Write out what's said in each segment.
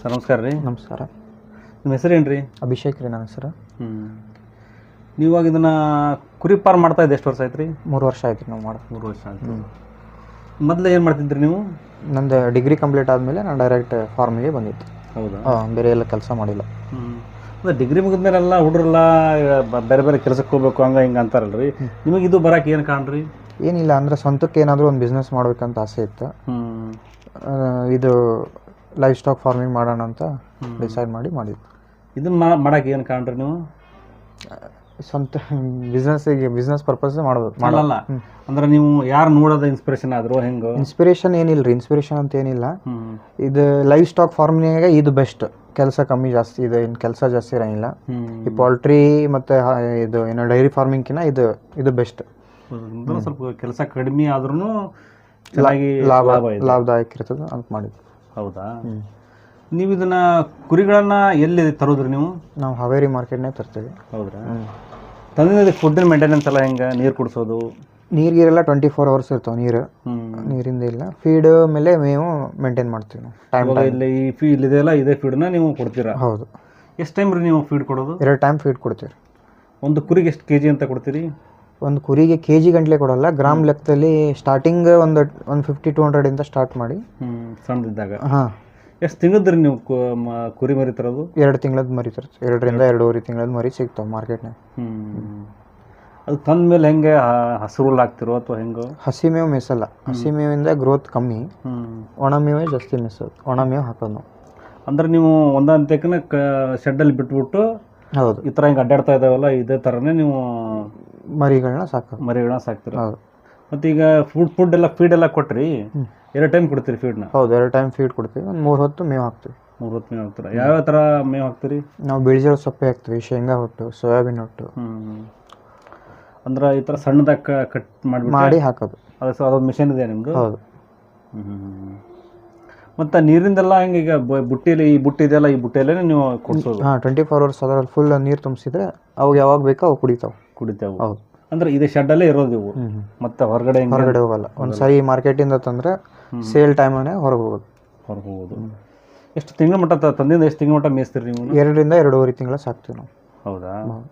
Sir ನಮಸ್ಕಾರ ರೀ. ನಮಸ್ಕಾರ. ನಿಮ್ಮ ಹೆಸರೇನು ರೀ ಅಭಿಷೇಕ್ ರೀ ನನ್ನ ಹೆಸರು. ಹ್ಞೂ ನೀವಾಗ ಇದನ್ನು ಕುರಿ ಫಾರ್ಮ್ ಮಾಡ್ತಾ ಇದ್ದೆ ಎಷ್ಟು ವರ್ಷ ಆಯ್ತು ರೀ? ಮೂರು ವರ್ಷ ಆಯ್ತು ನಾವು ಮಾಡಿ ಮೂರು ವರ್ಷ ಆಯ್ತು. ಮೊದಲು ಏನು ಮಾಡ್ತಿದ್ರಿ ನೀವು? ನಂದು ಡಿಗ್ರಿ ಕಂಪ್ಲೀಟ್ ಆದಮೇಲೆ ನಾನು ಡೈರೆಕ್ಟ್ ಫಾರ್ಮಿಗೆ ಬಂದಿತ್ತು. ಹೌದಾ? ಹಾಂ ಬೇರೆ ಎಲ್ಲ ಕೆಲಸ ಮಾಡಿಲ್ಲ. ಹ್ಞೂ ಡಿಗ್ರಿ ಮುಗಿದ್ಮೇಲೆಲ್ಲ ಹುಡುಗರೆಲ್ಲ ಬೇರೆ ಬೇರೆ ಕೆಲಸಕ್ಕೆ ಹೋಗ್ಬೇಕು ಹಂಗೆ ಹಿಂಗೆ ಅಂತಾರಲ್ರಿ. ನಿಮಗೆ ಇದು ಬರಕ್ಕೆ ಏನು ಕಾಣ್ರಿ? ಏನಿಲ್ಲ ಅಂದರೆ ಸ್ವಂತಕ್ಕೆ ಏನಾದರೂ ಒಂದು ಬಿಸ್ನೆಸ್ ಮಾಡಬೇಕಂತ ಆಸೆ ಇತ್ತು. ಇದು ಲೈಫ್ ಸ್ಟಾಕ್ ಫಾರ್ಮಿಂಗ್ ಮಾಡೋಣ ಅಂತ ಡಿಸೈಡ್ ಮಾಡಿ ಮಾಡಿದ್ದು. ಇದನ್ನ ಮಾಡಕ್ಕೆ ಏನು ಕಾಣ್ರಿ ನೀವು? ಸ್ವಂತ ಬಿಸ್ನೆಸ್ಸಿಗೆ ಬಿಸ್ನೆಸ್ ಪರ್ಪಸ್ ಮಾಡ್ಬೋದು ಮಾಡಲ್ಲ ಅಂದ್ರೆ ನೀವು ಯಾರು ನೋಡೋದು ಇನ್ಸ್ಪಿರೇಷನ್ ಆದ್ರು ಹೆಂಗೆ? ಇನ್ಸ್ಪಿರೇಷನ್ ಏನಿಲ್ಲ ರೀ. ಇನ್ಸ್ಪಿರೇಷನ್ ಅಂತ ಏನಿಲ್ಲ. ಇದು ಲೈಫ್ ಸ್ಟಾಕ್ ಫಾರ್ಮಿಂಗ್ ಇದು ಬೆಸ್ಟ್ ಕೆಲಸ ಕಮ್ಮಿ ಜಾಸ್ತಿ ಇದೆ. ಇನ್ನು ಕೆಲಸ ಜಾಸ್ತಿ ಇರೋಂಗಿಲ್ಲ. ಈ ಪೋಲ್ಟ್ರಿ ಮತ್ತು ಇದು ಏನೋ ಡೈರಿ ಫಾರ್ಮಿಂಗ್ಕಿನ ಇದು ಇದು ಬೆಸ್ಟ್ ಸ್ವಲ್ಪ ಕೆಲಸ ಕಡಿಮೆ ಆದ್ರೂ ಲಾಭ ಲಾಭದಾಯಕ ಇರ್ತದೆ ಅಂತ ಮಾಡಿದ್ವಿ ಹೌದಾ? ನೀವು ಇದನ್ನ ಕುರಿಗಳನ್ನ ಎಲ್ಲಿ ತರೋದ್ರಿ ನೀವು? ನಾವು ಹಾವೇರಿ ಮಾರ್ಕೆಟ್ನಾಗ ತರ್ತೀವಿ. ಹೌದ್ರಾ ತಂದಿನ ಫುಡ್ ಮೇಂಟೆನೆನ್ಸ್ ಎಲ್ಲ ಹೆಂಗೆ? ನೀರು ಕುಡಿಸೋದು? ನೀರು ಗೀರೆಲ್ಲ ಟ್ವೆಂಟಿ ಫೋರ್ ಅವರ್ಸ್ ಇರ್ತಾವೆ ನೀರು. ನೀರಿಂದ ಇಲ್ಲ. ಫೀಡ್ ಮೇಲೆ ಮೇವು ಮೇಂಟೈನ್ ಮಾಡ್ತೀವಿ ನಾವು. ಟೈಮ್ ಇವಾಗ ಇಲ್ಲಿ ಈ ಫೀ ಇಲ್ಲಿದೆಯಲ್ಲ ಇದೇ ಫೀಡ್ನ ನೀವು ಕೊಡ್ತೀರಾ? ಹೌದು. ಎಷ್ಟು ಟೈಮ್ ರೀ ನೀವು ಫೀಡ್ ಕೊಡೋದು? ಎರಡು ಟೈಮ್ ಫೀಡ್ ಕೊಡ್ತೀವಿ. ಒಂದು ಕುರಿಗೆ ಎಷ್ಟು ಕೆ ಜಿ ಅಂತ ಕೊಡ್ತೀರಿ? ಒಂದು ಕುರಿಗೆ ಕೆ ಜಿ ಗಂಟ್ಲೆ ಕೊಡಲ್ಲ ಗ್ರಾಮ್ ಲೆಕ್ಕದಲ್ಲಿ ಸ್ಟಾರ್ಟಿಂಗ್ ಒಂದು ಒಂದು ಫಿಫ್ಟಿ ಟು ಹಂಡ್ರೆಡಿಂದ ಸ್ಟಾರ್ಟ್ ಮಾಡಿ. ಸಣ್ಣದಿದ್ದಾಗ. ಹಾಂ. ಎಷ್ಟು ತಿಂಗದ್ರಿ ನೀವು ಕು- ಮ- ಕುರಿ ಮರಿ ತರೋದು? ಎರಡು ತಿಂಗಳದ್ದು ಮರಿ ತರ್ತೀವಿ ಎರಡರಿಂದ ಎರಡೂವರೆ ತಿಂಗಳದ್ದು ಮರಿ ಸಿಗ್ತಾವೆ ಮಾರ್ಕೆಟ್ನಾಗ ಅದು ತಂದ ಮೇಲೆ ಹೆಂಗೆ ಹಸಿರು ಹಾಕ್ತಿರೋ ಅಥವಾ ಹೆಂಗೋ? ಹಸಿ ಮೇವು ಮೆಸಲ್ಲ. ಹಸಿ ಮೇವಿಂದ ಗ್ರೋತ್ ಕಮ್ಮಿ. ಒಣ ಮೇವೇ ಜಾಸ್ತಿ ಮೆಸೋದು. ಒಣ ಮೇವು ಹಾಕೋದು. ನಾವು ಅಂದ್ರೆ ನೀವು ಒಂದೊಂದು ತೆಕ್ಕನ ಕ ಶೆಡ್ಡಲ್ಲಿ ಬಿಟ್ಬಿಟ್ಟು ಹೌದು. ಈ ಥರ ಹಿಂಗೆ ಅಡ್ಡಾಡ್ತಾ ಇದ್ದಾವಲ್ಲ ಇದೇ ಥರನೇ ನೀವು ಮರಿಗಳನ್ನ ಸಾಕೋದು ಮರಿಗಳನ್ನ ಸಾಕ್ತೀರ. ಹೌದು. ಮತ್ತು ಈಗ ಫುಡ್ ಫುಡ್ ಎಲ್ಲ ಫೀಡ್ ಎಲ್ಲ ಕೊಟ್ರಿ ಎರಡು ಟೈಮ್ ಕೊಡ್ತೀರಿ ಫೀಡ್ನ ಹೌದು ಎರಡು ಟೈಮ್ ಫೀಡ್ ಕೊಡ್ತೀವಿ. ಒಂದು ಮೂರು ಹೊತ್ತು ಮೇವು ಹಾಕ್ತೀವಿ. ಮೂರು ಹೊತ್ತು ಮೇವು ಹಾಕ್ತೀರ? ಯಾವ ಥರ ಮೇವು ಹಾಕ್ತೀರಿ? ನಾವು ಬಿಳಿಜೋಳ ಸೊಪ್ಪೆ ಹಾಕ್ತೀವಿ ಶೇಂಗಾ ಹೊಟ್ಟು ಸೋಯಾಬೀನ್ ಹೊಟ್ಟು. ಅಂದ್ರೆ ಈ ಥರ ಸಣ್ಣದಾಗ ಕಟ್ ಮಾಡಿ ಮಾಡಿ ಹಾಕೋದು. ಅದು ಸೊ ಅದೊಂದು ಮಿಷನ್ ಇದೆ ನಿಮ್ಮದು ಹೌದು. ಮತ್ತು ನೀರಿಂದೆಲ್ಲ ಹೆಂಗೆ ಈಗ ಬ- ಬುಟ್ಟಿಯಲ್ಲಿ ಈ ಬುಟ್ಟಿ ಇದೆಯಲ್ಲ ಈ ಬುಟ್ಟಿಯಲ್ಲೇ ನೀವು ಕೊಡ್ಸೋದು? ಹಾಂ ಟ್ವೆಂಟಿ ಫೋರ್ ಅವರ್ಸ್ ಅದರಲ್ಲಿ ಫುಲ್ ನೀರು ತುಂಬಿಸಿದ್ರೆ ಅವಾಗ ಯಾವಾಗ ಬೇಕೋ ಅವು ಕುಡಿತಾವೆ. ಕುಡಿತೇವೆ ಹೌದು. ಅಂದ್ರೆ ಶೆಡ್ ಅಲ್ಲೇ ಇರೋದು ಇವು. ಮತ್ತೆ ಹೊರಗಡೆ ಹೆಂಗೆ ಹೊರಗಡೆ ಹೋಗಲ್ಲ. ಒಂದು ಸರಿ ಮಾರ್ಕೆಟಿಂದ ತಂದ್ರೆ ಸೇಲ್ ಟೈಮನ್ನೇ ಹೊರಗೆ ಹೋಗೋದು. ಹೊರಗೆ ಹೋಗೋದು ಎಷ್ಟು ತಿಂಗಳ ಮಟ್ಟ ತ- ತಂದಿಂದ ಎಷ್ಟು ತಿಂಗಳ ಮಟ್ಟ ಮೇಯಿಸ್ತೀರಿ ನೀವು ಎರಡರಿಂದ ಎರಡೂವರೆ ತಿಂಗಳ ಸಾಕ್ತೀವಿ ನಾವು. ಹೌದಾ?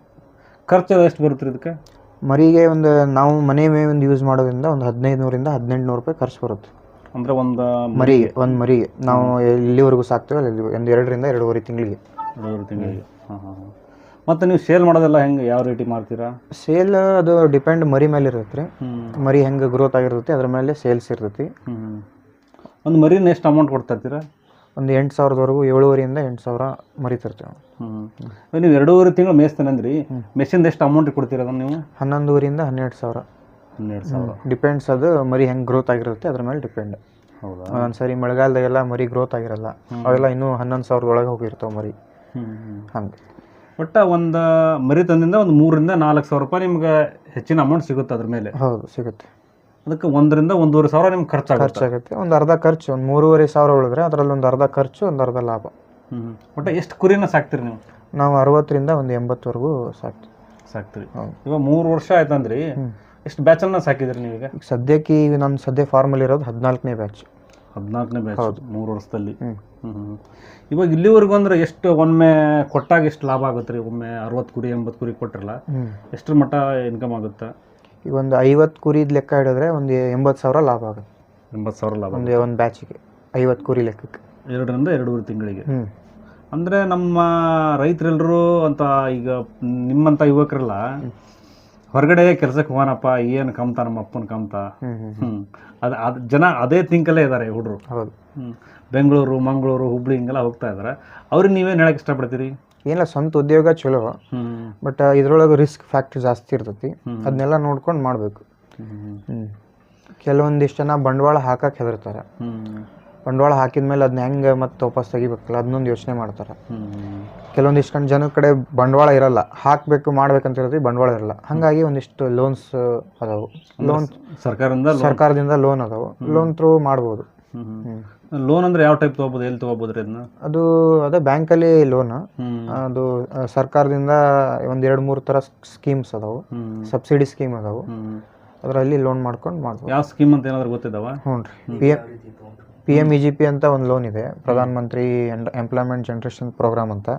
ಖರ್ಚು ಎಷ್ಟು ಬರುತ್ತೆ ರೀ ಇದಕ್ಕೆ? ಮರಿಗೆ ಒಂದು ನಾವು ಮನೆ ಮೇವಿಂದ ಯೂಸ್ ಮಾಡೋದ್ರಿಂದ ಒಂದು ಹದಿನೈದು ನೂರಿಂದ ಹದಿನೆಂಟು ನೂರು ರೂಪಾಯಿ ಖರ್ಚು ಬರುತ್ತೆ. ಅಂದ್ರೆ ಒಂದು ಮರಿಗೆ ಒಂದು ಮರಿಗೆ. ನಾವು ಎಲ್ಲಿವರೆಗೂ ಸಾಕ್ತೀವಿ ಅಲ್ಲಿ ಒಂದು ಎರಡರಿಂದ ಎರಡೂವರೆ ತಿಂಗಳಿಗೆ. ಎರಡೂವರೆ ತಿಂಗಳಿಗೆ. ಹಾಂ ಹಾಂ ಹಾಂ ಮತ್ತು ನೀವು ಸೇಲ್ ಮಾಡೋದೆಲ್ಲ ಹೆಂಗೆ ಯಾವ ರೀತಿ ಮಾರ್ತೀರಾ ಸೇಲ್ ಅದು ಡಿಪೆಂಡ್ ಮರಿ ಮೇಲೆ ಇರುತ್ತೆ ರೀ ಮರಿ ಹೆಂಗೆ ಗ್ರೋತ್ ಆಗಿರ್ತೈತಿ ಅದ್ರ ಮೇಲೆ ಸೇಲ್ಸ್ ಇರ್ತೈತಿ. ಒಂದು ಮರಿನ ಎಷ್ಟು ಅಮೌಂಟ್ ಕೊಡ್ತಾ ಇರ್ತೀರಾ ಒಂದು ಎಂಟು ಸಾವಿರದವರೆಗೂ ಏಳುವರೆಯಿಂದ ಎಂಟು ಸಾವಿರ ಮರಿ ತರ್ತೀವಿ. ಹ್ಞೂ ನೀವು ಎರಡೂವರೆ ತಿಂಗಳು ಮೇಯಿಸ್ತೇನೆ ಅಂದ್ರಿ ಮೆಷಿನ್ದು ಎಷ್ಟು ಅಮೌಂಟ್ ಕೊಡ್ತೀರ ಅದನ್ನು ನೀವು? ಹನ್ನೊಂದುವರೆಯಿಂದ ಹನ್ನೆರಡು ಸಾವಿರ. ಹನ್ನೆರಡು ಸಾವಿರ. ಡಿಪೆಂಡ್ಸ್ ಅದು ಮರಿ ಹೆಂಗೆ ಗ್ರೋತ್ ಆಗಿರುತ್ತೆ ಅದ್ರ ಮೇಲೆ ಡಿಪೆಂಡ್ ಹೌದಾ? ಒಂದೊಂದು ಸರಿ ಮಳೆಗಾಲದಾಗೆಲ್ಲ ಮರಿ ಗ್ರೋತ್ ಆಗಿರಲ್ಲ ಅವೆಲ್ಲ ಇನ್ನೂ ಹನ್ನೊಂದು ಸಾವಿರದ ಒಳಗೆ ಹೋಗಿರ್ತಾವೆ ಮರಿ. ಹಂಗೆ. ಒಟ್ಟ ಒಂದು ಮರಿ ತಂದಿಂದ ಒಂದು ಮೂರರಿಂದ ನಾಲ್ಕು ಸಾವಿರ ರೂಪಾಯಿ ನಿಮ್ಗೆ ಹೆಚ್ಚಿನ ಅಮೌಂಟ್ ಸಿಗುತ್ತೆ ಅದ್ರ ಮೇಲೆ. ಹೌದು ಸಿಗುತ್ತೆ. ಅದಕ್ಕೆ ಒಂದರಿಂದ ಒಂದೂವರೆ ಸಾವಿರ ನಿಮ್ಗೆ ಖರ್ಚಾಗುತ್ತೆ. ಖರ್ಚಾಗುತ್ತೆ. ಒಂದು ಅರ್ಧ ಖರ್ಚು ಒಂದು ಮೂರುವರೆ ಸಾವಿರ ಉಳಿದ್ರೆ ಅದರಲ್ಲಿ ಒಂದು ಅರ್ಧ ಖರ್ಚು ಒಂದು ಅರ್ಧ ಲಾಭ. ಹ್ಞೂ ಒಟ್ಟು ಎಷ್ಟು ಕುರಿನ ಸಾಕ್ತೀರಿ ನೀವು? ನಾವು ಅರವತ್ತರಿಂದ ಒಂದು ಎಂಬತ್ತವರೆಗೂ ಸಾಕ್ತೀವಿ. ಸಾಕ್ತೀರಿ. ಹೌದು. ಇವಾಗ ಮೂರು ವರ್ಷ ಆಯ್ತಂದ್ರಿ ಎಷ್ಟು ಬ್ಯಾಚನ್ನ ಸಾಕಿದ್ರಿ ನೀವೀಗ? ಈಗ ಸದ್ಯಕ್ಕೆ ಈಗ ನನ್ನ ಸದ್ಯ ಫಾರ್ಮಲ್ಲಿ ಇರೋದು ಹದಿನಾಲ್ಕನೇ ಬ್ಯಾಚ್ ಹದಿನಾಲ್ಕನೇ ಬ್ಯಾಚ್ ಮೂರು ವರ್ಷದಲ್ಲಿ. ಹ್ಞೂ ಇವಾಗ ಇಲ್ಲಿವರೆಗೂ ಅಂದ್ರೆ ಎಷ್ಟು ಒಮ್ಮೆ ಕೊಟ್ಟಾಗ ಎಷ್ಟು ಲಾಭ ಆಗುತ್ತೆ ರೀ? ಒಮ್ಮೆ ಅರವತ್ತು ಕುರಿ ಎಂಬತ್ತು ಕುರಿ ಕೊಟ್ಟಿರಲ್ಲ ಎಷ್ಟು ಎಷ್ಟರ ಮಟ್ಟ ಇನ್ಕಮ್ ಆಗುತ್ತೆ? ಈಗ ಒಂದು ಐವತ್ತು ಕುರಿದ ಲೆಕ್ಕ ಹಿಡಿದ್ರೆ ಒಂದು ಎಂಬತ್ತು ಸಾವಿರ ಲಾಭ ಆಗುತ್ತೆ. ಎಂಬತ್ತು ಸಾವಿರ ಲಾಭ ಒಂದು ಒಂದು ಬ್ಯಾಚಿಗೆ ಐವತ್ತು ಕುರಿ ಲೆಕ್ಕಕ್ಕೆ. ಎರಡರಿಂದ ಎರಡೂವರೆ ತಿಂಗಳಿಗೆ. ಅಂದರೆ ನಮ್ಮ ರೈತರೆಲ್ಲರೂ ಅಂತ ಈಗ ನಿಮ್ಮಂಥ ಯುವಕರೆಲ್ಲ ಹೊರಗಡೆ ಕೆಲ್ಸಕ್ಕೆ ಹೋಗೋಣಪ್ಪ ಏನು ಕಮ್ತ ನಮ್ಮ ಅಪ್ಪನ ಕಮ್ತ. ಅದು ಅದು ಜನ ಅದೇ ತಿಂಕಲ್ಲೇ ಇದ್ದಾರೆ ಹುಡುಗರು ಹೌದು. ಬೆಂಗಳೂರು ಮಂಗಳೂರು ಹುಬ್ಳಿ ಹಿಂಗೆಲ್ಲ ಹೋಗ್ತಾ ಇದ್ದಾರೆ ಅವ್ರಿಗೆ ನೀವೇನು ಹೇಳಕ್ಕೆ ಇಷ್ಟಪಡ್ತೀರಿ? ಏನಿಲ್ಲ ಸ್ವಂತ ಉದ್ಯೋಗ ಚಲೋ. ಬಟ್ ಇದ್ರೊಳಗೆ ರಿಸ್ಕ್ ಫ್ಯಾಕ್ಟ್ರಿ ಜಾಸ್ತಿ ಇರ್ತೈತಿ. ಅದನ್ನೆಲ್ಲ ನೋಡ್ಕೊಂಡು ಮಾಡಬೇಕು. ಕೆಲವೊಂದಿಷ್ಟು ಜನ ಬಂಡವಾಳ ಹಾಕಕ್ಕೆ ಹೆದರ್ತಾರೆ. ಬಂಡವಾಳ ಹಾಕಿದ ಮೇಲೆ ಅದನ್ನ ಹೆಂಗೆ ಮತ್ತೆ ವಾಪಸ್ ತೆಗಿಬೇಕಲ್ಲ ಅದನ್ನೊಂದು ಯೋಚನೆ ಮಾಡ್ತಾರೆ. ಕೆಲವೊಂದಿಷ್ಟು ಕಣ್ ಜನ ಕಡೆ ಬಂಡವಾಳ ಇರಲ್ಲ ಹಾಕಬೇಕು ಮಾಡ್ಬೇಕಂತ ಹೇಳಿದ್ರೆ ಬಂಡವಾಳ ಇರಲ್ಲ. ಹಾಗಾಗಿ ಒಂದಿಷ್ಟು ಲೋನ್ಸ್ ಅದಾವು. ಲೋನ್ ಸರ್ಕಾರದಿಂದ ಸರ್ಕಾರದಿಂದ ಲೋನ್ ಅದಾವು. ಲೋನ್ ಥ್ರೂ ಮಾಡ್ಬೋದು. ಲೋನ್ ಅಂದ್ರೆ ಯಾವ ಟೈಪ್ ತಗೋಬಹುದು ಎಲ್ಲಿ ತಗೋಬಹುದು ರೀ ಅದನ್ನ ಅದು ಅದೇ ಬ್ಯಾಂಕಲ್ಲಿ ಲೋನ್ ಅದು ಸರ್ಕಾರದಿಂದ ಒಂದ್ ಎರಡು ಮೂರು ತರ ಸ್ಕೀಮ್ಸ್ ಅದಾವು. ಸಬ್ಸಿಡಿ ಸ್ಕೀಮ್ ಅದಾವು. ಅದರಲ್ಲಿ ಲೋನ್ ಮಾಡ್ಕೊಂಡು ಮಾಡ್ಬೋದು. ಯಾವ ಸ್ಕೀಮ್ ಅಂತ ಏನಾದ್ರು ಗೊತ್ತಿದ್ದಾವ ಹ್ಞೂ ರೀ P M P M E G P ಅಂತ ಒಂದು ಲೋನ್ ಇದೆ Pradhan Mantri employment generation program ಅಂತ.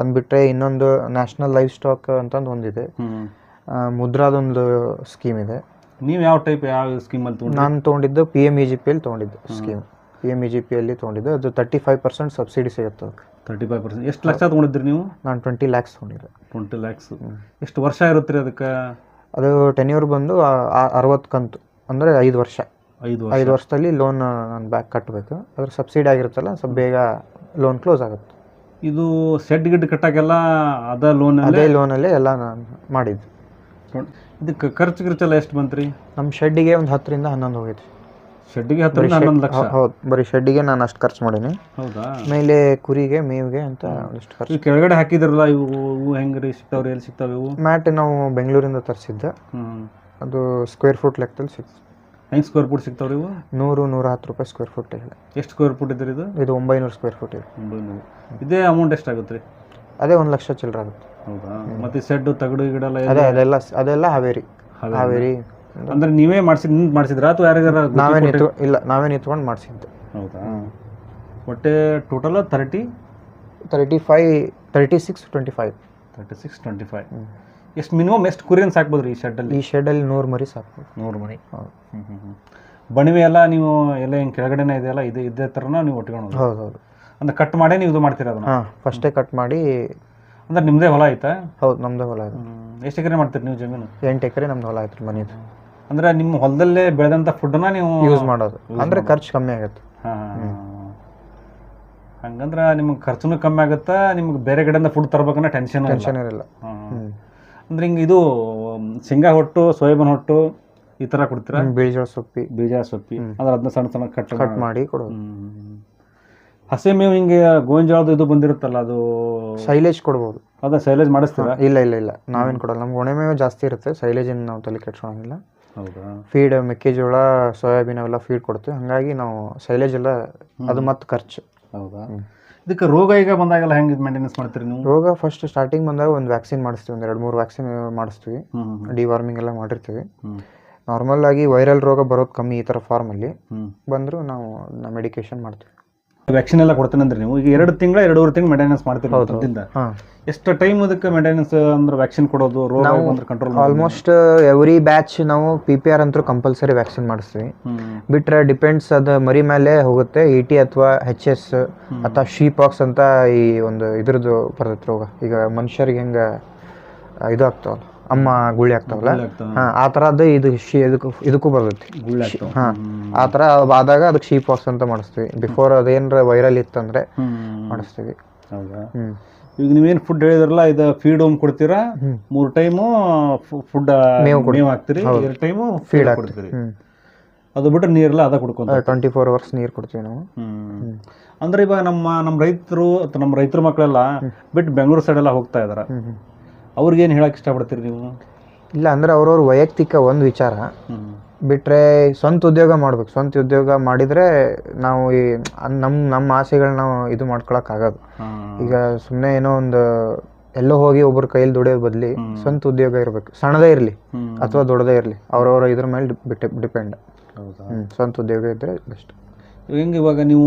ಅಂದ್ಬಿಟ್ರೆ ಅದು ಇನ್ನೊಂದು ನ್ಯಾಷನಲ್ ಲೈಫ್ ಸ್ಟಾಕ್ ಅಂತಂದು ಒಂದಿದೆ. ಮುದ್ರಾದ ಒಂದು ಮುದ್ರಾದೊಂದು ಸ್ಕೀಮ್ ಇದೆ. ನೀವು ಯಾವ ಟೈಪ್ ಯಾವ ಸ್ಕೀಮಲ್ಲಿ ಅಂತ ನಾನು ತೊಗೊಂಡಿದ್ದು ಪಿ ಎಂ ಇ ಜಿ ಪಿಯಲ್ಲಿ ತೊಗೊಂಡಿದ್ದು scheme P M E G ಪಿಯಲ್ಲಿ ತೊಗೊಂಡಿದ್ದು ಅದು ತರ್ಟಿ ಫೈವ್ ಪರ್ಸೆಂಟ್ ಸಬ್ಸಿಡಿ ಸಿಗುತ್ತೆ ಅದಕ್ಕೆ. ತರ್ಟಿ ಫೈವ್ ಪರ್ಸೆಂಟ್ ಎಷ್ಟು ಲಕ್ಷ ತೊಗೊಂಡಿದ್ರಿ ನೀವು? ನಾನು ಟ್ವೆಂಟಿ ಲ್ಯಾಕ್ಸ್ ತೊಗೊಂಡಿದ್ದೆ. ಟ್ವೆಂಟಿ ಲ್ಯಾಕ್ಸ್ ಎಷ್ಟು ವರ್ಷ ಇರುತ್ತೆ ರೀ ಅದಕ್ಕೆ? ಅದು ಟೆನ್ಯೂರ್ ಬಂದು ಅರವತ್ತು ಕಂತು ಅಂದರೆ ಐದು ವರ್ಷ. ಐದು ವರ್ಷ. ಐದು ವರ್ಷದಲ್ಲಿ ಲೋನ್ ನಾನು ಬ್ಯಾಕ್ ಕಟ್ಟಬೇಕು ಅದ್ರ ಸಬ್ಸಿಡಿ ಆಗಿರುತ್ತಲ್ಲ ಸ್ವಲ್ಪ ಬೇಗ ಲೋನ್ ಕ್ಲೋಸ್ ಆಗುತ್ತೆ. ಇದು ಸೆಡ್ ಗಿಡ್ ಕಟ್ಟಕ್ಕೆಲ್ಲ ಅದ ಲೋನ್ ಅದೇ ಲೋನಲ್ಲೇ ಎಲ್ಲ ನಾನು ಮಾಡಿದ್ದು. ಇದಕ್ಕೆ ಖರ್ಚು ಗಿರ್ಚೆಲ್ಲ ಎಷ್ಟು ಬಂತ್ರಿ? ನಮ್ಮ ಶೆಡ್ಡಿಗೆ ಒಂದು ಹತ್ತರಿಂದ ಹನ್ನೊಂದು ಹೋಗೈತಿ. ಶೆಡ್ಡಿಗೆ ಹತ್ತು ಹನ್ನೊಂದು ಲಕ್ಷ? ಹೌದು ಬರೀ ಶೆಡ್ಡಿಗೆ ನಾನು ಅಷ್ಟು ಖರ್ಚು ಮಾಡೀನಿ. ಹೌದಾ? ಮೇಲೆ ಕುರಿಗೆ ಮೇವಿಗೆ ಅಂತ ಒಂದಿಷ್ಟು ಖರ್ಚು. ಕೆಳಗಡೆ ಹಾಕಿದ್ರಲ್ಲ ಇವು ಇವು ಹೆಂಗೆ ರೀ ಸಿಗ್ತಾವ್ರಿ ಎಲ್ಲಿ ಸಿಗ್ತಾವೆ ಇವು? ಮ್ಯಾಟ್ ನಾವು ಬೆಂಗಳೂರಿಂದ ತರಿಸಿದ್ದೆ. ಅದು ಸ್ಕ್ವೇರ್ ಫುಟ್ ಲೆಕ್ಕದಲ್ಲಿ ಸಿಕ್ತು ಹೆಂಗೆ ಸ್ಕ್ವೇರ್ ಫುಟ್ ಸಿಗ್ತಾವ್ರಿ ಇವು? ನೂರು ನೂರ ಹತ್ತು ರೂಪಾಯಿ ಸ್ಕ್ವೇರ್ ಫುಟ್ ಇದೆ. ಎಷ್ಟು ಸ್ಕ್ವೇರ್ ಫುಟ್ ಇದ್ರಿ ಇದು? ಇದು ಒಂಬೈನೂರು ಸ್ಕ್ವೇರ್ ಫುಟ್ ಇದೆ. ಒಂಬೈನೂರು. ಇದೇ ಅಮೌಂಟ್ ಎಷ್ಟಾಗುತ್ತೆ ರೀ? ಅದೇ ಒಂದು ಲಕ್ಷ ಚಿಲ್ಲರ ಆಗುತ್ತೆ. ಹೌದಾ? ಮತ್ತೆ ಸೆಡ್ ತಗಡು ಗಿಡಲ್ಲ ಅದೇ ಅದೆಲ್ಲ ಅದೆಲ್ಲ ಹಾವೇರಿ. ಹಾವೇರಿ. ಹಾವೇರಿ. ಅಂದ್ರೆ ನೀವೇ ಮಾಡಿಸಿ ನಿಂತು ಮಾಡಿಸಿದ್ರಾ ಅಥವಾ ಯಾರಿಗಾರ ನಾವೇ ನಿಂತು ಇಲ್ಲ ನಾವೇ ನಿಂತ್ಕೊಂಡು ಮಾಡಿಸಿದ್ದು. ಹೌದಾ? ಒಟ್ಟೆ total thirty thirty five thirty six twenty five thirty six twenty five ಎಷ್ಟು ಮಿನಿಮಮ್ ಎಷ್ಟು ಕುರಿಯನ್ನು ಸಾಕ್ಬೋದು ಈ ಶೆಡ್ಡಲ್ಲಿ ಈ ಶೆಡಲ್ಲಿ ನೂರು ಮರಿ ಸಾಕ್ಬೋದು ನೂರು ಮರಿ. ಹೌದು. ಹ್ಞೂ ಹ್ಞೂ ಹ್ಞೂ ಬಣಿವೆ ಎಲ್ಲ ನೀವು ಎಲ್ಲ ಹಿಂಗೆ ಕೆಳಗಡೆನೇ ಇದೆಯಲ್ಲ ಇದು ಇದೇ ಥರನ ನೀವು ಒಟ್ಕೊಂಡು ಹೌದು ಹೌದು. ಅಂದ್ರೆ ಕಟ್ ಮಾಡೇ ನೀವು ಇದು ಮಾಡ್ತೀರ ಅದನ್ನ? ಹಾಂ ಫಸ್ಟೇ ಕಟ್ ಮಾಡಿ ಅಂದ್ರೆ ನಿಮ್ಮದೇ ಹೊಲ ಐತಾ? ಹೌದು ನಮ್ಮದೇ ಹೊಲ ಇದೆ ಎಷ್ಟು ಎಕರೆ ಮಾಡ್ತೀರಿ ನೀವು ಜಮೀನು? ಎಂಟು ಎಕರೆ ನಮ್ದು ಹೊಲ ಐತ್ರಿ ಮನೇದು. ಅಂದ್ರೆ ನಿಮ್ಮ ಹೊಲದಲ್ಲೇ ಬೆಳೆದಂಥ ಫುಡ್ಡನ್ನ ನೀವು ಯೂಸ್ ಮಾಡೋದು. ಅಂದರೆ ಖರ್ಚು ಕಮ್ಮಿ ಆಗುತ್ತೆ. ಹಾಂ ಹಂಗಂದ್ರೆ ನಿಮ್ಗೆ ಖರ್ಚುನು ಕಮ್ಮಿ ಆಗುತ್ತಾ ನಿಮ್ಗೆ ಬೇರೆ ಕಡೆಯಿಂದ ಫುಡ್ ತರ್ಬೇಕನ್ನೋ ಟೆನ್ಷನ್ ಟೆನ್ಷನ್ ಇರಲ್ಲ. ಹ್ಞೂ ಅಂದ್ರೆ ಹಿಂಗೆ ಇದು ಶೇಂಗಾ ಹೊಟ್ಟು ಸೋಯಾಬೀನ್ ಹೊಟ್ಟು ಈ ಥರ ಕೊಡ್ತೀರಾ? ಬೀಜ ಸೊಪ್ಪಿ. ಬೀಜ ಸೊಪ್ಪಿ. ಅಂದ್ರೆ ಅದನ್ನ ಸಣ್ಣ ಸಣ್ಣ ಕಟ್ ಕಟ್ ಮಾಡಿ. ಕೊಡೋದು. ಹಸಿ ಮೇವು ಹಿಂಗೆ ಗೋಂಜಾಳದ ಇದು ಬಂದಿರುತ್ತಲ್ಲ ಅದು ಸೈಲೇಜ್ ಕೊಡ್ಬೋದು. ಅದ ಸೈಲೇಜ್ ಮಾಡಿಸ್ತೀರಾ? ಇಲ್ಲ ಇಲ್ಲ ಇಲ್ಲ. ನಾವೇನು ಕೊಡಲ್ಲ. ನಮ್ಗೆ ಒಣ ಮೇವು ಜಾಸ್ತಿ ಇರುತ್ತೆ. ಸೈಲೇಜ್ ಏನು ನಾವು ತಲೆ ಕೆಟ್ಸ್ಕೊಳಂಗಿಲ್ಲ ಹೌದಾ? ಫೀಡ್ ಮೆಕ್ಕೆಜೋಳ ಸೋಯಾಬೀನ್ ಅವೆಲ್ಲ ಫೀಡ್ ಕೊಡ್ತೀವಿ. ಹಾಗಾಗಿ ನಾವು ಸೈಲೇಜ್ ಎಲ್ಲ ಅದು ಮತ್ತೆ ಖರ್ಚು. ಹೌದಾ? ಇದಕ್ಕೆ ರೋಗ ಈಗ ಬಂದಾಗೆಲ್ಲ ಹೆಂಗೆ ಮೇಂಟೆನೆನ್ಸ್ ಮಾಡ್ತೀರಿ ನೀವು? ರೋಗ ಫಸ್ಟ್ ಸ್ಟಾರ್ಟಿಂಗ್ ಬಂದಾಗ ಒಂದು ವ್ಯಾಕ್ಸಿನ್ ಮಾಡಿಸ್ತೀವಿ ಒಂದು ಎರಡು ಮೂರು ವ್ಯಾಕ್ಸಿನ್ ಮಾಡಿಸ್ತೀವಿ ಡಿವಾರ್ಮಿಂಗ್ ಎಲ್ಲ ಮಾಡಿರ್ತೀವಿ. ನಾರ್ಮಲ್ ಆಗಿ ವೈರಲ್ ರೋಗ ಬರೋದು ಕಮ್ಮಿ ಈ ಥರ ಫಾರ್ಮಲ್ಲಿ ಅಲ್ಲಿ. ಬಂದರೂ ನಾವು ಮೆಡಿಕೇಶನ್ ಮಾಡ್ತೀವಿ. ವ್ಯಾಕ್ಸಿನ್ ಎಲ್ಲ ಕೊಡ್ತೇನೆ ಅಂದ್ರೆ ನೀವು. ಈಗ ಎರಡು ತಿಂಗಳ ಎರಡೂವರೆ ತಿಂಗಳು ಮೇಂಟೆನೆನ್ಸ್ ಮಾಡ್ತೀರಿ ಎಷ್ಟು ಟೈಮ್ ಅದಕ್ಕೆ ಮೇಂಟೆನೆನ್ಸ್ ಅಂದ್ರೆ ವ್ಯಾಕ್ಸಿನ್ ಕೊಡೋದು ರೋಗ ಕಂಟ್ರೋಲ್ ಆಲ್ಮೋಸ್ಟ್ ಎವ್ರಿ ಬ್ಯಾಚ್ ನಾವು ಪಿ ಪಿ ಆರ್ ಅಂತೂ ಕಂಪಲ್ಸರಿ ವ್ಯಾಕ್ಸಿನ್ ಮಾಡಿಸ್ತೀವಿ. ಬಿಟ್ರೆ ಡಿಪೆಂಡ್ಸ್ ಅದು ಮರಿ ಮೇಲೆ ಹೋಗುತ್ತೆ. ಇ ಟಿ ಅಥವಾ ಹೆಚ್ ಎಸ್ ಅಥವಾ ಶೀ ಪಾಕ್ಸ್ ಅಂತ ಈ ಒಂದು ಇದ್ರದ್ದು ಬರ್ತೈತೆ ರೋಗ. ಈಗ ಮನುಷ್ಯರಿಗೆ ಹೆಂಗೆ ಇದು ಆಗ್ತಾವಲ್ಲ ಅಮ್ಮ ಗುಳ್ಳಿ ಆಗ್ತಾವಲ್ಲ? ಹಾಂ ಆ ಥರದ್ದು ಇದು ಶೀ ಇದಕ್ಕೂ ಇದಕ್ಕೂ ಬರ್ತೈತಿ. ಆ ಥರ ಆದಾಗ ಅದಕ್ಕೆ ಶೀಪ್ ವಾಕ್ಸ್ ಅಂತ ಮಾಡಿಸ್ತೀವಿ. ಬಿಫೋರ್ ಅದೇನ್ರ ವೈರಲ್ ಇತ್ತಂದ್ರೆ ಹ್ಮ್ ಮಾಡಿಸ್ತೀವಿ. ಹ್ಞೂ ಈಗ ನೀವೇನ್ ಫುಡ್ ಹೇಳಿದ್ರಲ್ಲ ಇದು ಫೀಡ್ ಹೋಮ್ ಕೊಡ್ತೀರಾ? ಹ್ಮ್. ಮೂರು ಟೈಮು ಫುಡ್ ಮೇವು ಹಾಕ್ತೀರಿ. ಎರಡು ಟೈಮು ಫೀಡ್ ಕೊಡ್ತೀರಿ. ಅದು ಬಿಟ್ಟು ನೀರೆಲ್ಲ ಅದ ಕುಡ್ಕೊಂತ ಟ್ವೆಂಟಿ ಫೋರ್ ಅವರ್ಸ್ ನೀರು ಕೊಡ್ತೀವಿ ನಾವು. ಅಂದ್ರೆ ಇವಾಗ ನಮ್ಮ ನಮ್ಮ ರೈತರು ನಮ್ಮ ರೈತರ ಮಕ್ಕಳೆಲ್ಲ ಬಿಟ್ಟು ಬೆಂಗಳೂರು ಸೈಡ್ ಎಲ್ಲ ಹೋಗ್ತಾ ಇದಾರ. ಅವ್ರಿಗೇನು ಹೇಳಕ್ ಇಷ್ಟಪಡ್ತೀರಿ ನೀವು? ಇಲ್ಲ ಅಂದ್ರೆ ಅವ್ರವ್ರ ವೈಯಕ್ತಿಕ ಒಂದು ವಿಚಾರ. ಬಿಟ್ಟರೆ ಬಿಟ್ರೆ ಸ್ವಂತ ಉದ್ಯೋಗ ಮಾಡ್ಬೇಕು. ಸ್ವಂತ ಉದ್ಯೋಗ ಮಾಡಿದ್ರೆ ನಾವು ಈ ನಮ್ಮ ನಮ್ಮ ಆಸೆಗಳನ್ನ ನಾವು ಇದು ಮಾಡ್ಕೊಳಕ್ಕಾಗೋದು. ಈಗ ಸುಮ್ಮನೆ ಏನೋ ಒಂದು ಎಲ್ಲೋ ಹೋಗಿ ಒಬ್ಬರ ಕೈಯಲ್ಲಿ ದುಡಿಯೋದು ಬದಲಿ ಸ್ವಂತ ಉದ್ಯೋಗ ಇರಬೇಕು. ಸಣ್ಣದೇ ಇರಲಿ. ಅಥವಾ ದೊಡ್ಡದೇ ಇರಲಿ. ಅವರವರ ಇದ್ರ ಮೇಲೆ ಬಿಟ್ಟು ಡಿಪೆಂಡ್. ಸ್ವಂತ ಉದ್ಯೋಗ ಇದ್ದರೆ ಬೆಸ್ಟ್. ಹೆಂಗೆ ಇವಾಗ ನೀವು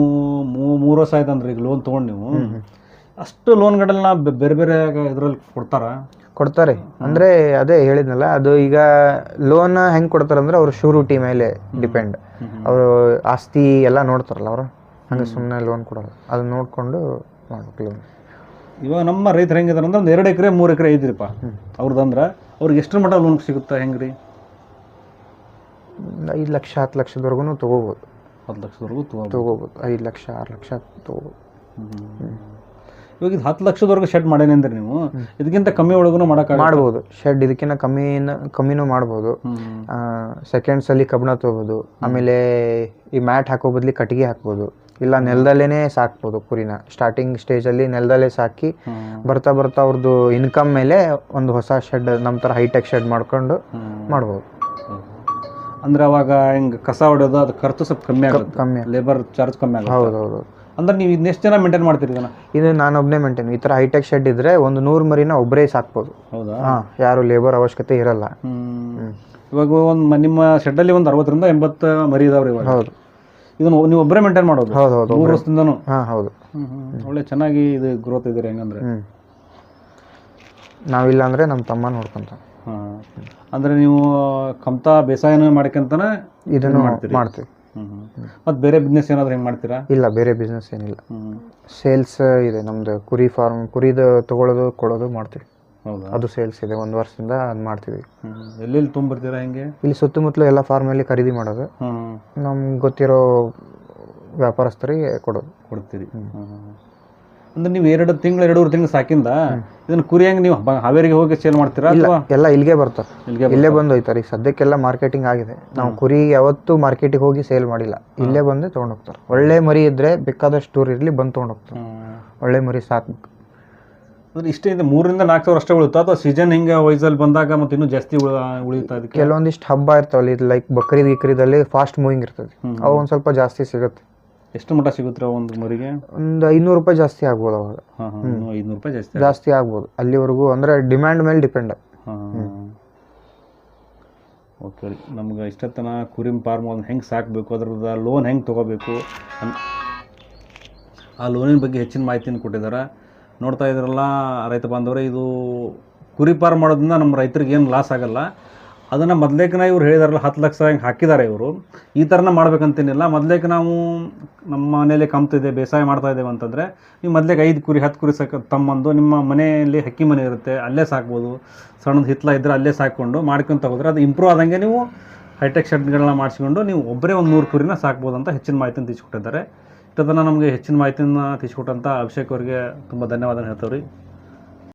ಮೂರು ವರ್ಷ ಆಯ್ತು ಅಂದ್ರೆ ಈಗ ಲೋನ್ ತೊಗೊಂಡು ನೀವು ಅಷ್ಟು ಲೋನ್ಗಳನ್ನ ಬೇರೆ ಬೇರೆ ಇದರಲ್ಲಿ ಕೊಡ್ತಾರ. ಕೊಡ್ತಾರೆ. ಅಂದರೆ ಅದೇ ಹೇಳಿದ್ನಲ್ಲ ಅದು ಈಗ ಲೋನ್ ಹೆಂಗೆ ಕೊಡ್ತಾರೆ ಅಂದ್ರೆ ಅವ್ರ ಶೂರಿಟಿ ಮೇಲೆ ಡಿಪೆಂಡ್ ಅವರು ಆಸ್ತಿ ಎಲ್ಲ ನೋಡ್ತಾರಲ್ಲ ಅವರು ಹಂಗೆ ಸುಮ್ಮನೆ ಲೋನ್ ಕೊಡೋದು. ಅದನ್ನ ನೋಡಿಕೊಂಡು ಮಾಡ್ಬೇಕು ಲೋನ್ ಇವಾಗ ನಮ್ಮ ರೈತರು ಹೆಂಗಿದಾರೆ ಅಂದ್ರೆ ಒಂದು ಎರಡು ಎಕರೆ ಮೂರು ಎಕರೆ ಐತ್ರಿಪ್ಪ. ಅವ್ರದ್ದಂದ್ರೆ ಅವ್ರಿಗೆ ಎಷ್ಟು ಮಟ್ಟ ಲೋನ್ ಸಿಗುತ್ತಾ ಹೆಂಗ್ರಿ? ಐದು ಲಕ್ಷ ಹತ್ತು ಲಕ್ಷದವರೆಗೂ ತೊಗೋಬೋದು. ಹತ್ತು ಲಕ್ಷದವರೆಗೂ ತೊಗೋಬೋದು. ಐದು ಲಕ್ಷ ಆರು ಲಕ್ಷ ತೊಗೋಬೋದು. ಇವಾಗ ಇದು ಹತ್ತು ಲಕ್ಷದವರೆಗೂ ಶೆಡ್ ಮಾಡೇನೆ ಅಂದ್ರೆ ನೀವು ಇದಕ್ಕಿಂತ ಕಮ್ಮಿ ಒಳಗೂ ಮಾಡಕ್ಕೆ ಮಾಡ್ಬೋದು. ಶೆಡ್ ಇದಕ್ಕಿಂತ ಕಮ್ಮಿನ ಕಮ್ಮಿನೂ ಮಾಡ್ಬೋದು. ಸೆಕೆಂಡ್ಸಲ್ಲಿ ಕಬ್ಬಣ ತೊಗೋಬೋದು. ಆಮೇಲೆ ಈ ಮ್ಯಾಟ್ ಹಾಕೋ ಬದಲಿ ಕಟ್ಟಿಗೆ ಹಾಕ್ಬೋದು. ಇಲ್ಲ ನೆಲದಲ್ಲೇ ಸಾಕ್ಬೋದು ಕುರಿನ. ಸ್ಟಾರ್ಟಿಂಗ್ ಸ್ಟೇಜಲ್ಲಿ ನೆಲದಲ್ಲೇ ಸಾಕಿ ಬರ್ತಾ ಬರ್ತಾ ಅವ್ರದ್ದು ಇನ್ಕಮ್ ಮೇಲೆ ಒಂದು ಹೊಸ ಶೆಡ್ ನಮ್ಮ ಥರ ಹೈಟೆಕ್ ಶೆಡ್ ಮಾಡ್ಕೊಂಡು ಮಾಡ್ಬೋದು. ಅಂದ್ರೆ ಅವಾಗ ಹಿಂಗೆ ಕಸ ಹೊಡೆಯೋದು ಅದು ಖರ್ಚು ಸ್ವಲ್ಪ ಕಮ್ಮಿ ಆಗುತ್ತೆ. ಕಮ್ಮಿ ಲೇಬರ್ ಚಾರ್ಜ್ ಕಮ್ಮಿ ಆಗುತ್ತೆ. ಹೌದು ಹೌದು ಅಂದ್ರೆ ನೀವು ಇದನ್ನ ಎಷ್ಟು ಜನ ಮೇಂಟೈನ್ ಮಾಡ್ತೀರಿ ಇದನ್ನ? ಇದು ನಾನೊಬ್ಬನೇ ಮೇಂಟೈನ್ ಈ ಥರ ಹೈಟೆಕ್ ಶೆಡ್ ಇದ್ದರೆ ಒಂದು ನೂರು ಮರಿನ ಒಬ್ಬರೇ ಸಾಕ್ಬೋದು. ಹೌದಾ? ಹಾಂ ಯಾರು ಲೇಬರ್ ಅವಶ್ಯಕತೆ ಇರಲ್ಲ. ಇವಾಗ ಒಂದು ನಿಮ್ಮ ಶೆಡ್ಡಲ್ಲಿ ಒಂದು ಅರವತ್ತರಿಂದ ಎಂಬತ್ತು ಮರಿ ಇದಾವ್ರಿ ಇವಾಗ. ಹೌದು. ಇದನ್ನು ನೀವು ಒಬ್ಬರೇ ಮೇಂಟೈನ್ ಮಾಡೋದು? ಹೌದು ಹೌದು ಮೂರು ವರ್ಷದಿಂದನೂ? ಹಾಂ ಹೌದು. ಒಳ್ಳೆ ಚೆನ್ನಾಗಿ ಇದು ಗ್ರೋತ್ ಇದ್ದೀರಿ ಹೆಂಗಂದ್ರೆ. ನಾವಿಲ್ಲ ಅಂದರೆ ನಮ್ಮ ತಮ್ಮ ನೋಡ್ಕೊಂತ. ಹಾಂ. ಅಂದರೆ ನೀವು ಕಮ್ತಾ ಬೇಸಾಯನ ಮಾಡ್ಕೊಂತಾನೆ ಇದನ್ನು? ಮಾಡ್ತೀವಿ. ಮತ್ತು ಬೇರೆ ಬಿಸ್ನೆಸ್ ಏನಾದ್ರು ಹೆಂಗೆ ಮಾಡ್ತೀರಾ? ಇಲ್ಲ ಬೇರೆ ಬಿಸ್ನೆಸ್ ಏನಿಲ್ಲ. ಸೇಲ್ಸ್ ಇದೆ ನಮ್ದು ಕುರಿ ಫಾರ್ಮ್ ಕುರಿದು ತಗೊಳ್ಳೋದು ಕೊಡೋದು ಮಾಡ್ತೀವಿ. ಹೌದಾ? ಅದು ಸೇಲ್ಸ್ ಇದೆ ಒಂದು ವರ್ಷದಿಂದ ಅದು ಮಾಡ್ತೀವಿ. ಎಲ್ಲೆಲ್ಲಿ ತುಂಬಿರ್ತೀರಾ ಹೆಂಗೆ? ಇಲ್ಲಿ ಸುತ್ತಮುತ್ತಲು ಎಲ್ಲ ಫಾರ್ಮಲ್ಲಿ ಖರೀದಿ ಮಾಡೋದು. ನಮ್ಗೆ ಗೊತ್ತಿರೋ ವ್ಯಾಪಾರಸ್ಥರಿಗೆ ಕೊಡೋದು. ಕೊಡ್ತೀರಿ. ಅಂದ್ರೆ ನೀವು ಎರಡು ತಿಂಗಳು ಎರಡೂರು ತಿಂಗಳು ಸಾಕಿಂದ ಇದನ್ನ ಕುರಿಯಂಗ್ ನೀವು ಬ- ಹಾವೇರಿಗೆ ಹೋಗಿ ಸೇಲ್ ಮಾಡ್ತೀರಾ ಇಲ್ಲ ಅಥವಾ? ಎಲ್ಲ ಇಲ್ಲಿಗೆ ಬರ್ತಾರೆ ಇಲ್ಲೇ ಬಂದು ಹೋಯ್ತಾರೆ. ಈಗ ಸದ್ಯಕ್ಕೆಲ್ಲ ಮಾರ್ಕೆಟಿಂಗ್ ಆಗಿದೆ. ನಾವು ಕುರಿ ಯಾವತ್ತೂ ಮಾರ್ಕೆಟಿಗೆ ಹೋಗಿ ಸೇಲ್ ಮಾಡಿಲ್ಲ. ಇಲ್ಲೇ ಬಂದು ತೊಗೊಂಡೋಗ್ತಾರೆ. ಒಳ್ಳೆ ಮರಿ ಇದ್ರೆ ಬೇಕಾದಷ್ಟು ಟೂರ್ ಇರಲಿ ಬಂದು ತೊಗೊಂಡು ಹೋಗ್ತಾರೆ ಹ್ಮ್. ಒಳ್ಳೆ ಮರಿ ಸಾಕ್ಬೇಕು ಅಂದ್ರೆ ಇಷ್ಟೇ ಇದೆ ಮೂರರಿಂದ ನಾಲ್ಕು ಸಾವಿರ ಅಷ್ಟೇ ಉಳಿತಾ ಅಥವಾ ಸೀಸನ್ ಹಿಂಗೆ ವೈಸಲ್ಲಿ ಬಂದಾಗ ಮತ್ತೆ ಇನ್ನೂ ಜಾಸ್ತಿ ಉಳ ಉಳಿತಾ ಅದಕ್ಕೆ? ಕೆಲವೊಂದಿಷ್ಟು ಹಬ್ಬ ಇರ್ತಾವಲ್ಲ ಇದು ಲೈಕ್ ಬಕ್ರೀದ್ ಗಿಕ್ರೀದಲ್ಲಿ ಫಾಸ್ಟ್ ಮೂವಿಂಗ್ ಇರ್ತದೆ. ಅವು ಒಂದು ಸ್ವಲ್ಪ ಜಾಸ್ತಿ ಸಿಗುತ್ತೆ. ಎಷ್ಟು ಮಟ್ಟ ಸಿಗುತ್ತೆ ಒಂದು ಮರಿಗೆ? ಒಂದು ಐನೂರು ರೂಪಾಯಿ ಜಾಸ್ತಿ ಆಗ್ಬೋದು ಅವಾಗ. ರೂಪಾಯಿ ಜಾಸ್ತಿ ಜಾಸ್ತಿ ಆಗ್ಬೋದು. ಅಲ್ಲಿವರೆಗೂ ಅಂದ್ರೆ ಡಿಮ್ಯಾಂಡ್ ಮೇಲೆ ಡಿಪೆಂಡ್. ಓಕೆ ನಮ್ಗೆ ಇಷ್ಟೊತ್ತನ ಕುರಿಮ್ ಫಾರ್ಮ್ ಒಂದು ಹೆಂಗೆ ಸಾಕಬೇಕು? ಅದ್ರದ್ದು ಲೋನ್ ಹೆಂಗೆ ತೊಗೋಬೇಕು? ಆ ಲೋನಿನ ಬಗ್ಗೆ ಹೆಚ್ಚಿನ ಮಾಹಿತಿನ ಕೊಟ್ಟಿದ್ದಾರೆ ನೋಡ್ತಾ ಇದ್ರಲ್ಲ ರೈತ ಬಾಂಧವರೇ ಇದು ಕುರಿ ಫಾರ್ಮ್ ಮಾಡೋದ್ರಿಂದ ನಮ್ಮ ರೈತರಿಗೆ ಏನು ಲಾಸ್ ಆಗಲ್ಲ. ಅದನ್ನು ಮೊದಲೇಕನ ಇವ್ರು ಹೇಳಿದಾರಲ್ಲ, ಹತ್ತು ಲಕ್ಷ ಹೆಂಗೆ ಹಾಕಿದ್ದಾರೆ ಇವರು. ಈ ಥರನ ಮಾಡ್ಬೇಕಂತೇನಿಲ್ಲ. ಮೊದಲೇಕ ನಾವು ನಮ್ಮ ಮನೆಯಲ್ಲಿ ಕಮ್ತಿದೆ, ಬೇಸಾಯ ಮಾಡ್ತಾ ಇದ್ದೇವೆ ಅಂತಂದರೆ, ನೀವು ಮೊದಲೇಗೆ ಐದು ಕುರಿ, ಹತ್ತು ಕುರಿ ಸಾಕ, ತಮ್ಮಂದು ನಿಮ್ಮ ಮನೆಯಲ್ಲಿ ಹಕ್ಕಿ ಮನೆ ಇರುತ್ತೆ, ಅಲ್ಲೇ ಸಾಕ್ಬೋದು. ಸಣ್ಣದು ಹಿತ್ಲ ಇದ್ದರೆ ಅಲ್ಲೇ ಸಾಕ್ಕೊಂಡು ಮಾಡ್ಕೊಂತ ಹೋದ್ರೆ ಅದು ಇಂಪ್ರೂವ್ ಆದಂಗೆ ನೀವು ಹೈಟೆಕ್ ಶೆಡ್ಗಳನ್ನ ಮಾಡಿಸ್ಕೊಂಡು ನೀವು ಒಬ್ಬರೇ ಒಂದು ನೂರು ಕುರಿನ ಸಾಕ್ಬೋದು ಅಂತ ಹೆಚ್ಚಿನ ಮಾಹಿತಿನ ತಿಳಿಸ್ಕೊಟ್ಟಿದ್ದಾರೆ. ಇಷ್ಟೊತ್ತನ ನಮಗೆ ಹೆಚ್ಚಿನ ಮಾಹಿತಿನ ತಿಳಿಸ್ಕೊಟ್ಟಂಥ ಅಭಿಷೇಕ್ ಅವರಿಗೆ ತುಂಬ ಧನ್ಯವಾದ ಹೇಳ್ತೇವೆ